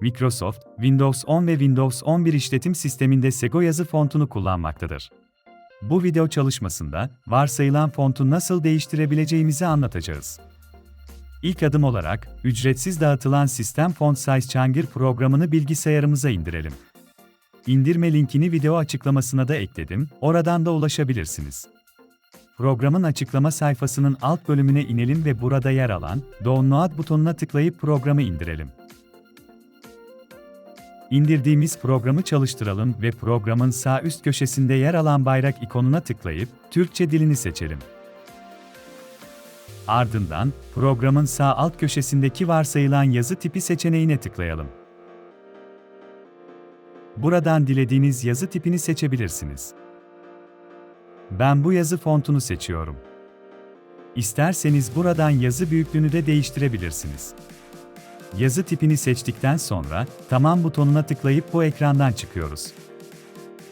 Microsoft, Windows 10 ve Windows 11 işletim sisteminde Sego yazı fontunu kullanmaktadır. Bu video çalışmasında varsayılan fontu nasıl değiştirebileceğimizi anlatacağız. İlk adım olarak, ücretsiz dağıtılan System Font Size Changer programını bilgisayarımıza indirelim. İndirme linkini video açıklamasına da ekledim, oradan da ulaşabilirsiniz. Programın açıklama sayfasının alt bölümüne inelim ve burada yer alan Download butonuna tıklayıp programı indirelim. İndirdiğimiz programı çalıştıralım ve programın sağ üst köşesinde yer alan bayrak ikonuna tıklayıp Türkçe dilini seçelim. Ardından programın sağ alt köşesindeki varsayılan yazı tipi seçeneğine tıklayalım. Buradan dilediğiniz yazı tipini seçebilirsiniz. Ben bu yazı fontunu seçiyorum. İsterseniz buradan yazı büyüklüğünü de değiştirebilirsiniz. Yazı tipini seçtikten sonra Tamam butonuna tıklayıp bu ekrandan çıkıyoruz.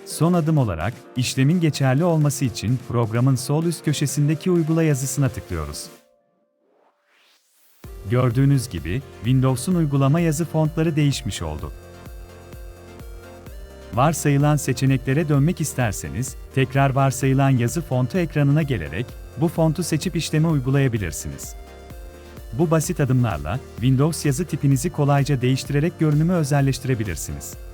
Son adım olarak, işlemin geçerli olması için programın sol üst köşesindeki uygula yazısına tıklıyoruz. Gördüğünüz gibi, Windows'un uygulama yazı fontları değişmiş oldu. Varsayılan seçeneklere dönmek isterseniz, tekrar varsayılan yazı fontu ekranına gelerek, bu fontu seçip işlemi uygulayabilirsiniz. Bu basit adımlarla, Windows yazı tipinizi kolayca değiştirerek görünümü özelleştirebilirsiniz.